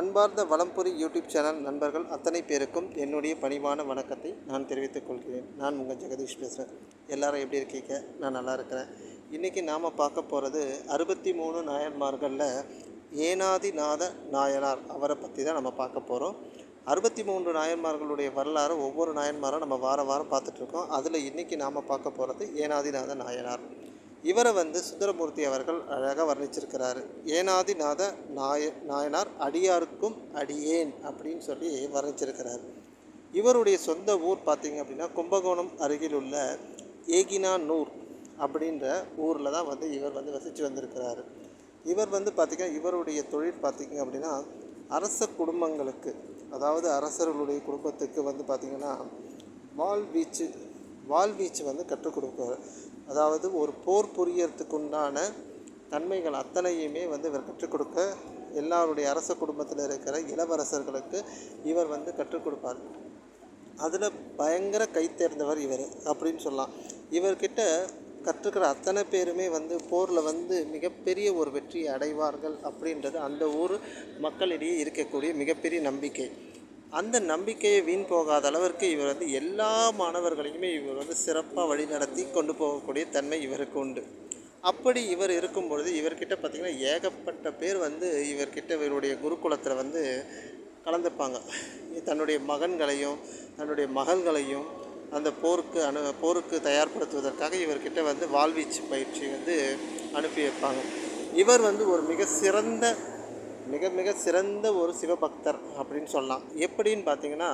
அன்பார்ந்த Valampuri YouTube channel நண்பர்கள் அத்தனை பேருக்கும் என்னுடைய பணிவான வணக்கத்தை நான் தெரிவித்துக் கொள்கிறேன். நான் உங்கள் ஜெகதீஷ் பேசுகிறேன் எல்லாரும் எப்படி இருக்கீங்க? நான் நல்லா இருக்கிறேன். இன்றைக்கி நாம் பார்க்க போகிறது அறுபத்தி மூணு நாயன்மார்களில் ஏனாதிநாத நாயனார் அவரை பற்றி தான் நம்ம பார்க்க போகிறோம் அறுபத்தி மூன்று நாயன்மார்களுடைய வரலாறு ஒவ்வொரு நாயன்மாரும் நம்ம வார வாரம் பார்த்துட்ருக்கோம் அதில் இன்றைக்கி நாம் பார்க்க போகிறது ஏனாதிநாத நாயனார். இவரை வந்து சுந்தரமூர்த்தி அவர்கள் அழகாக வர்ணிச்சிருக்கிறாரு. ஏனாதிநாத நாய நாயனார் அடியாருக்கும் அடியேன் அப்படின்னு சொல்லி வர்ணிச்சிருக்கிறார். இவருடைய சொந்த ஊர் பார்த்திங்க அப்படின்னா கும்பகோணம் அருகில் உள்ள ஏகினானூர் அப்படின்ற ஊரில் தான் வந்து இவர் வந்து வசித்து வந்திருக்கிறாரு. இவர் வந்து பார்த்திங்கன்னா இவருடைய தொழில் பார்த்திங்க அப்படின்னா அரச குடும்பங்களுக்கு அதாவது அரசர்களுடைய குடும்பத்துக்கு வந்து பார்த்திங்கன்னா வாழ்வீச்சு வாழ்வீச்சு வந்து கற்றுக் கொடுப்பார். அதாவது ஒரு போர் புரியறதுக்கு உண்டான தன்மைகள் அத்தனையுமே வந்து இவர் கற்றுக் கொடுக்க எல்லாருடைய அரச குடும்பத்தில் இருக்கிற இளவரசர்களுக்கு இவர் வந்து கற்றுக் கொடுப்பார். அதில் பயங்கர கை தேர்ந்தவர் இவர் அப்படின்னு சொல்லலாம். இவர்கிட்ட கற்றுக்கிற அத்தனை பேருமே வந்து போரில் வந்து மிகப்பெரிய ஒரு வெற்றியை அடைவார்கள் அப்படின்றது அந்த ஊர் மக்களிடையே இருக்கக்கூடிய மிகப்பெரிய நம்பிக்கை. அந்த நம்பிக்கையை வீண் போகாத அளவிற்கு இவர் வந்து எல்லா மாணவர்களையுமே இவர் வந்து சிறப்பாக வழிநடத்தி கொண்டு போகக்கூடிய தன்மை இவருக்கு உண்டு. அப்படி இவர் இருக்கும் பொழுது இவர்கிட்ட பார்த்திங்கன்னா ஏகப்பட்ட பேர் வந்து இவர்கிட்ட இவருடைய குருகுலத்தில் வந்து கலந்துப்பாங்க. தன்னுடைய மகன்களையும் தன்னுடைய மகள்களையும் அந்த போருக்கு அனு போருக்கு தயார்படுத்துவதற்காக இவர்கிட்ட வந்து வாழ்வீச்சு பயிற்சி வந்து அனுப்பி வைப்பாங்க. இவர் வந்து ஒரு மிக சிறந்த மிக மிக சிறந்த ஒரு சிவபக்தர் அப்படின்னு சொல்லலாம். எப்படின்னு பார்த்தீங்கன்னா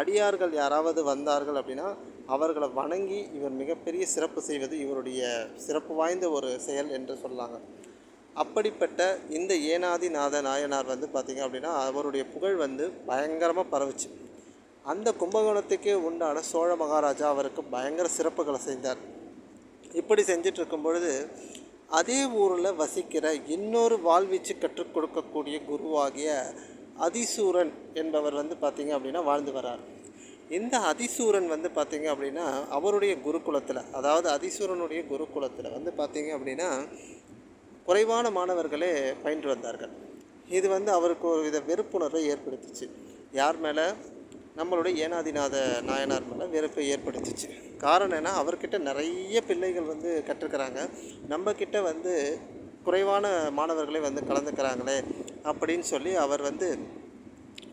அடியார்கள் யாராவது வந்தார்கள் அப்படின்னா அவர்களை வணங்கி இவர் மிகப்பெரிய சிறப்பு செய்வது இவருடைய சிறப்பு வாய்ந்த ஒரு செயல் என்று சொல்லாங்க அப்படிப்பட்ட இந்த ஏனாதிநாத நாயனார் வந்து பார்த்திங்க அப்படின்னா அவருடைய புகழ் வந்து பயங்கரமாக பரவுச்சு. அந்த கும்பகோணத்துக்கே உண்டான சோழ மகாராஜா அவருக்கு பயங்கர சிறப்புகளை செய்தார். இப்படி செஞ்சிட்ருக்கும் பொழுது அதே ஊரில் வசிக்கிற இன்னொரு வாழ்வீச்சு கற்றுக் கொடுக்கக்கூடிய குருவாகிய அதிசூரன் என்பவர் வந்து பார்த்திங்க அப்படின்னா வாழ்ந்து வரார் இந்த அதிசூரன் வந்து பார்த்திங்க அப்படின்னா அவருடைய குருகுலத்தில் அதாவது அதிசூரனுடைய குருகுலத்தில் வந்து பார்த்திங்க அப்படின்னா குறைவான மாணவர்களே பயின்று வந்தார்கள். இது வந்து அவருக்கு ஒரு வித வெறுப்புணர்வை ஏற்படுத்துச்சு. யார் மேலே? நம்மளுடைய ஏனாதிநாத நாயனார் மேலே வெறுப்பை ஏற்படுத்துச்சு. காரணம் என்ன? அவர்கிட்ட நிறைய பிள்ளைகள் வந்து கற்றுக்கிறாங்க. நம்மக்கிட்ட வந்து குறைவான மாணவர்களே வந்து கலந்துக்கிறாங்களே அப்படின்னு சொல்லி அவர் வந்து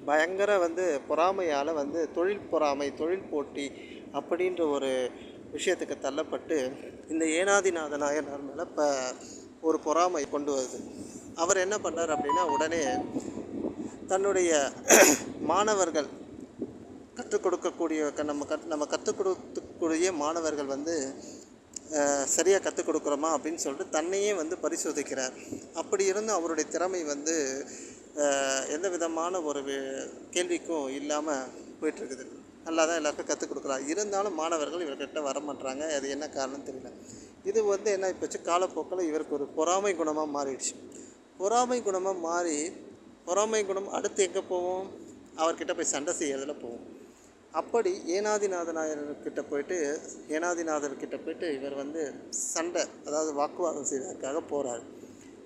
பயங்கர வந்து பொறாமையால் வந்து தொழில் பொறாமை தொழில் போட்டி அப்படின்ற ஒரு விஷயத்துக்கு தள்ளப்பட்டு இந்த ஏனாதிநாத நாயனார் மேலே இப்போ ஒரு பொறாமை கொண்டு வருது. அவர் என்ன பண்ணார் அப்படின்னா உடனே தன்னுடைய மாணவர்கள் கற்றுக் கொடுக்கக்கூடிய நம்ம கத் நம்ம கற்றுக் கொடுக்கக்கூடிய மாணவர்கள் வந்து சரியாக கற்றுக் கொடுக்குறோமா அப்படின்னு சொல்லிட்டு தன்னையே வந்து பரிசோதிக்கிறார். அப்படி இருந்தும் அவருடைய திறமை வந்து எந்த விதமான ஒரு கேள்விக்கும் இல்லாமல் போயிட்டுருக்குது. நல்லா தான் எல்லாருக்கும் கற்றுக் கொடுக்குறாரு இருந்தாலும் மாணவர்கள் இவர்கிட்ட வர மாட்டாங்க அது என்ன காரணம் தெரியல. இது வந்து என்ன இப்போச்சு காலப்போக்கில் இவருக்கு ஒரு பொறாமை குணமாக மாறிடுச்சு. பொறாமை குணமாக மாறி பொறாமை குணம் அடுத்து எங்கே போவோம்? அவர்கிட்ட போய் சண்டை செய்யறதுல போவோம். அப்படி ஏனாதிநாதனாயர்கிட்ட போயிட்டு ஏனாதிநாதர்கிட்ட போயிட்டு இவர் வந்து சண்டை அதாவது வாக்குவாதம் செய்வதற்காக போகிறார்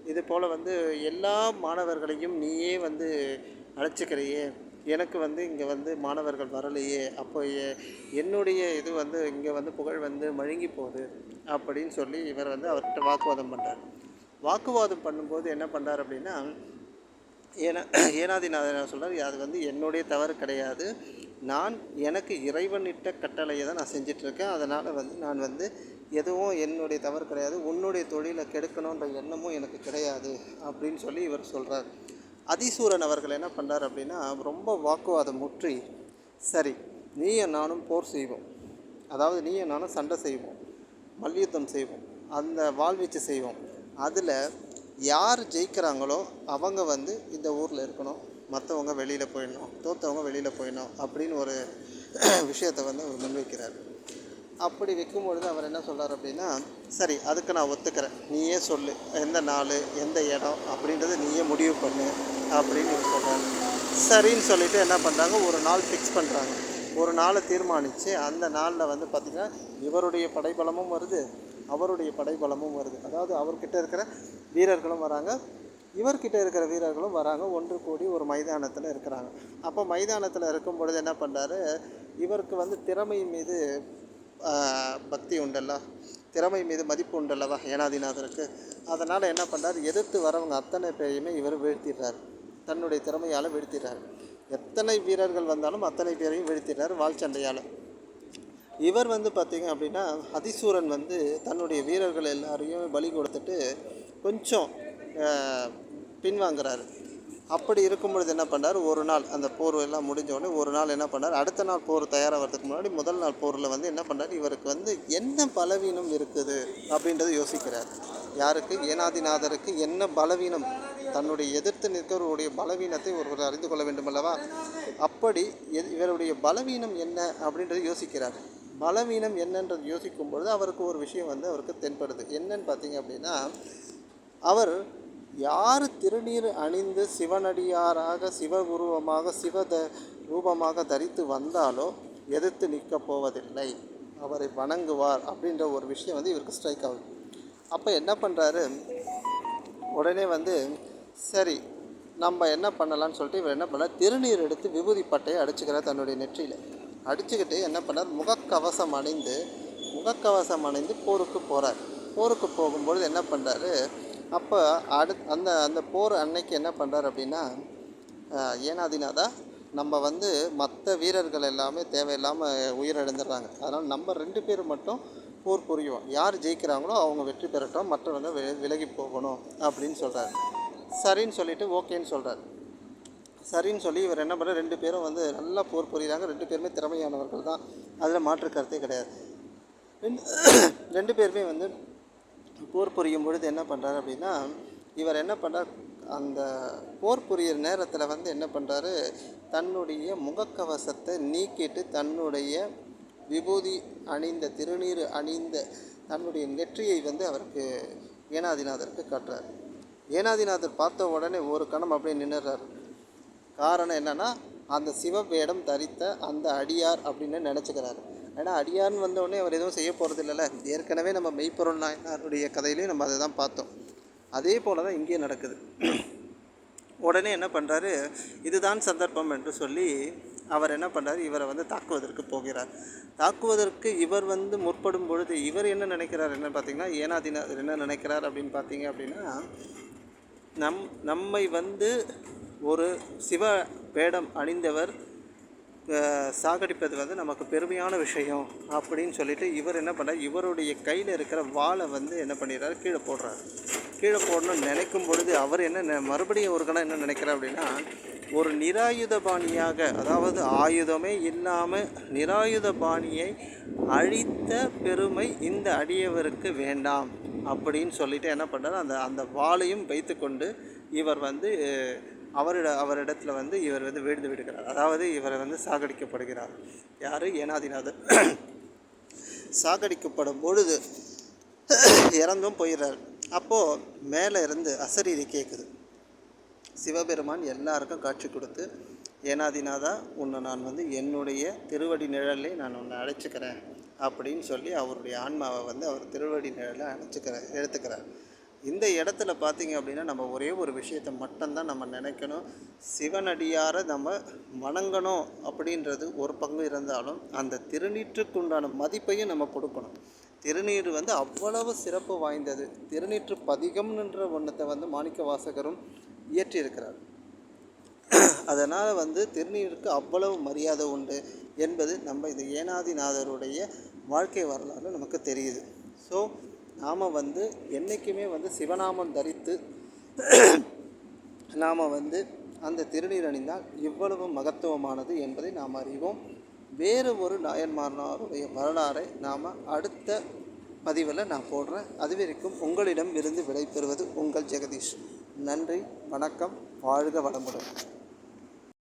இது போல் வந்து எல்லா மாணவர்களையும் நீயே வந்து அழைச்சிக்கிறையே எனக்கு வந்து இங்கே வந்து மாணவர்கள் வரலையே அப்போ என்னுடைய இது வந்து இங்கே வந்து புகழ் வந்து மழுங்கி போகுது அப்படின்னு சொல்லி இவர் வந்து அவர்கிட்ட வாக்குவாதம் பண்ணுறார் வாக்குவாதம் பண்ணும்போது என்ன பண்ணுறார் அப்படின்னா ஏனா ஏனாதிநாதன் சொல்கிறார் அது வந்து என்னுடைய தவறு கிடையாது நான் எனக்கு இறைவனிட்ட கட்டளையை தான் நான் செஞ்சிட்ருக்கேன். அதனால் வந்து நான் வந்து எதுவும் என்னுடைய தவறு கிடையாது. உன்னுடைய தொழிலை கெடுக்கணுன்ற எண்ணமும் எனக்கு கிடையாது அப்படின்னு சொல்லி இவர் சொல்கிறார் அதிசூரன் அவர்கள் என்ன பண்ணுறார் அப்படின்னா ரொம்ப வாக்குவாதம் முற்றி சரி நீயும் நானும் போர் செய்வோம். அதாவது நீயும் நானும் சண்டை செய்வோம். மல்யுத்தம் செய்வோம். அந்த வாழ்வீச்சு செய்வோம். அதில் யார் ஜெயிக்கிறாங்களோ அவங்க வந்து இந்த ஊரில் இருக்கணும். மற்றவங்க வெளியில் போயிடணும் தோற்றவங்க வெளியில் போயிடணும் அப்படின்னு ஒரு விஷயத்தை வந்து அவர் முன்வைக்கிறார். அப்படி வைக்கும்பொழுது அவர் என்ன சொல்கிறார் அப்படின்னா சரி அதுக்கு நான் ஒத்துக்கிறேன். நீயே சொல்லு எந்த நாள் எந்த இடம் அப்படின்றத நீயே முடிவு பண்ணு அப்படின்னு இவர் சொல்கிறார் சரின்னு சொல்லிவிட்டு என்ன பண்ணுறாங்க ஒரு நாள் ஃபிக்ஸ் பண்ணுறாங்க ஒரு நாளை தீர்மானித்து அந்த நாளில் வந்து பார்த்திங்கன்னா இவருடைய படைபலமும் வருது அவருடைய படைபலமும் வருது. அதாவது அவர்கிட்ட இருக்கிற வீரர்களும் வராங்க. இவர்கிட்ட இருக்கிற வீரர்களும் வராங்க. ஒன்று கூடி ஒரு மைதானத்தில் இருக்கிறாங்க. அப்போ மைதானத்தில் இருக்கும் பொழுது என்ன பண்ணுறாரு இவருக்கு வந்து திறமை மீது பக்தி உண்டல்ல. திறமை மீது மதிப்பு உண்டல்லவா ஏனாதிநாதருக்கு. அதனால் என்ன பண்ணுறாரு எதிர்த்து வரவங்க அத்தனை பேரையுமே இவர் வீழ்த்திடுறாரு. தன்னுடைய திறமையால் வீழ்த்திடுறாரு. எத்தனை வீரர்கள் வந்தாலும் அத்தனை பேரையும் வீழ்த்திடுறாரு வாள் சண்டையால் இவர் வந்து பார்த்திங்க அப்படின்னா அதிசூரன் வந்து தன்னுடைய வீரர்கள் எல்லாரையும் பலி கொடுத்துட்டு கொஞ்சம் பின்வாங்குறாரு. அப்படி இருக்கும் பொழுது என்ன பண்ணார்? ஒரு நாள் அந்த போர் எல்லாம் முடிஞ்சவொடனே ஒரு நாள் என்ன பண்ணார்? அடுத்த நாள் போர் தயாராகிறதுக்கு முன்னாடி முதல் நாள் போரில் வந்து என்ன பண்ணார்? இவருக்கு வந்து என்ன பலவீனம் இருக்குது அப்படின்றத யோசிக்கிறார். யாருக்கு? ஏனாதிநாதருக்கு என்ன பலவீனம்? தன்னுடைய எதிர்த்து நிற்கிறவருடைய பலவீனத்தை ஒருவர் அறிந்து கொள்ள வேண்டும் அல்லவா? அப்படி இவருடைய பலவீனம் என்ன அப்படின்றத யோசிக்கிறார். பலவீனம் என்னன்றது யோசிக்கும் பொழுது அவருக்கு ஒரு விஷயம் வந்து அவருக்கு தென்படுது. என்னன்னு பார்த்தீங்க அப்படின்னா அவர் யார் திருநீர் அணிந்து சிவனடியாராக சிவகுருவமாக சிவத ரூபமாக தரித்து வந்தாலோ எதிர்த்து நிற்கப் போவதில்லை. அவரை வணங்குவார் அப்படின்ற ஒரு விஷயம் வந்து இவருக்கு ஸ்ட்ரைக் ஆகுது அப்போ என்ன பண்ணுறாரு உடனே வந்து சரி நம்ம என்ன பண்ணலாம்னு சொல்லிட்டு இவர் என்ன பண்ணார்? திருநீர் எடுத்து விபூதி பட்டையை அடிச்சுக்கிறார் தன்னுடைய நெற்றியில். அடிச்சுக்கிட்டு என்ன பண்ணார்? முகக்கவசம் அணிந்து முகக்கவசம் அணிந்து போருக்கு போகிறார் போருக்கு போகும்பொழுது என்ன பண்ணுறாரு அப்போ அடு அந்த அந்த போர் அன்னைக்கு என்ன பண்ணுறார் அப்படின்னா ஏனாதினாதா நம்ம வந்து மற்ற வீரர்கள் எல்லாமே தேவையில்லாமல் உயிரிழந்துடுறாங்க. அதனால் நம்ம ரெண்டு பேர் மட்டும் போர் புரியும் யார் ஜெயிக்கிறாங்களோ அவங்க வெற்றி பெறட்டும் மற்றவங்க வி விலகி போகணும் அப்படின்னு சொல்கிறாரு சரின்னு சொல்லிவிட்டு ஓகேன்னு சொல்கிறார் சரின்னு சொல்லி இவர் என்ன பண்ணுற ரெண்டு பேரும் வந்து நல்லா போர் புரியுறாங்க. ரெண்டு பேருமே திறமையானவர்கள் தான். அதில் மாற்று கருத்தே கிடையாது. ரெண்டு ரெண்டு பேருமே வந்து போர் புரியும் பொழுது என்ன பண்ணுறாரு அப்படின்னா இவர் என்ன பண்ணுறார் அந்த போர் புரியிற நேரத்தில் வந்து என்ன பண்ணுறாரு தன்னுடைய முகக்கவசத்தை நீக்கிட்டு தன்னுடைய விபூதி அணிந்த திருநீர் அணிந்த தன்னுடைய நெற்றியை வந்து அவருக்கு ஏனாதிநாதருக்கு காட்டுறார். ஏனாதிநாதர் பார்த்த உடனே ஒரு கணம் அப்படியே நின்னுறாரு. காரணம் என்னென்னா அந்த சிவவேடம் தரித்த அந்த அடியார் அப்படின்னு நினச்சிக்கிறாரு. ஏன்னா அடியார்னு வந்தோடனே அவர் எதுவும் செய்ய போகிறது இல்லைல்ல ஏற்கனவே நம்ம மெய்ப்பொருள் நாயனாருடைய கதையிலையும் நம்ம அதை தான் பார்த்தோம். அதே போல தான் இங்கேயும் நடக்குது. உடனே என்ன பண்ணுறாரு இதுதான் சந்தர்ப்பம் என்று சொல்லி அவர் என்ன பண்ணுறாரு இவரை வந்து தாக்குவதற்கு போகிறார். தாக்குவதற்கு இவர் வந்து முற்படும் பொழுது இவர் என்ன நினைக்கிறார் என்ன பார்த்தீங்கன்னா ஏனாதினார் என்ன நினைக்கிறார் அப்படின்னு பார்த்தீங்க அப்படின்னா நம் நம்மை வந்து ஒரு சிவ வேடம் அணிந்தவர் சாகடிப்பது வந்து நமக்கு பெருமையான விஷயம் அப்படின்னு சொல்லிட்டு இவர் என்ன பண்ணார் இவருடைய கையில் இருக்கிற வாளை வந்து என்ன பண்ணிடுறாரு? கீழே போடுறாரு. கீழே போடணும்னு நினைக்கும் பொழுது அவர் என்ன மறுபடியும் ஒரு கணம் என்ன நினைக்கிறார் அப்படின்னா ஒரு நிராயுத பாணியாக அதாவது ஆயுதமே இல்லாமல் நிராயுத பாணியை அழித்த பெருமை இந்த அடியவருக்கு வேண்டாம் அப்படின்னு சொல்லிட்டு என்ன பண்ணுறாரு அந்த அந்த வாளையும் வைத்துக்கொண்டு இவர் வந்து அவரிட அவரிடத்துல வந்து இவர் வந்து வீழ்ந்து விடுகிறார். அதாவது இவர் வந்து சாகடிக்கப்படுகிறார். யார்? ஏனாதிநாதர் சாகடிக்கப்படும் பொழுது இறந்தும் போயிடுறார். அப்போது மேலே இருந்து அசரீதி கேட்குது சிவபெருமான் எல்லாருக்கும் காட்சி கொடுத்து ஏனாதிநாதா உன்னை நான் வந்து என்னுடைய திருவடி நிழலை நான் உன்னை அழைச்சிக்கிறேன் அப்படின்னு சொல்லி அவருடைய ஆன்மாவை வந்து அவர் திருவடி நிழலை அழைச்சிக்கிற எடுத்துக்கிறார். இந்த இடத்துல பார்த்தீங்க அப்படின்னா நம்ம ஒரே ஒரு விஷயத்தை மட்டும்தான் நம்ம நினைக்கணும். சிவனடியாரை நம்ம வணங்கணும் அப்படின்றது ஒரு பங்கு இருந்தாலும் அந்த திருநீற்றுக்குண்டான மதிப்பையும் நம்ம கொடுக்கணும். திருநீர் வந்து அவ்வளவு சிறப்பு வாய்ந்தது. திருநீற்று பதிகம்ன்ற ஒன்றத்தை வந்து மாணிக்க வாசகரும் இயற்றியிருக்கிறார். அதனால் வந்து திருநீருக்கு அவ்வளவு மரியாதை உண்டு என்பது நம்ம இந்த ஏனாதிநாதருடைய வாழ்க்கை வரலாறு நமக்கு தெரியுது. ஸோ நாம் வந்து என்றைக்குமே வந்து சிவநாமம் தரித்து நாம் வந்து அந்த திருநீர் அணிந்தால் இவ்வளவு மகத்துவமானது என்பதை நாம் அறிவோம். வேறு ஒரு நாயன்மாரனாருடைய வரலாறை நாம் அடுத்த பதிவில் நான் போடுறேன். அது வரைக்கும் உங்களிடம் இருந்து விடைபெறுவது உங்கள் ஜெகதீஷ். நன்றி வணக்கம் வாழ்க வளமுடன்.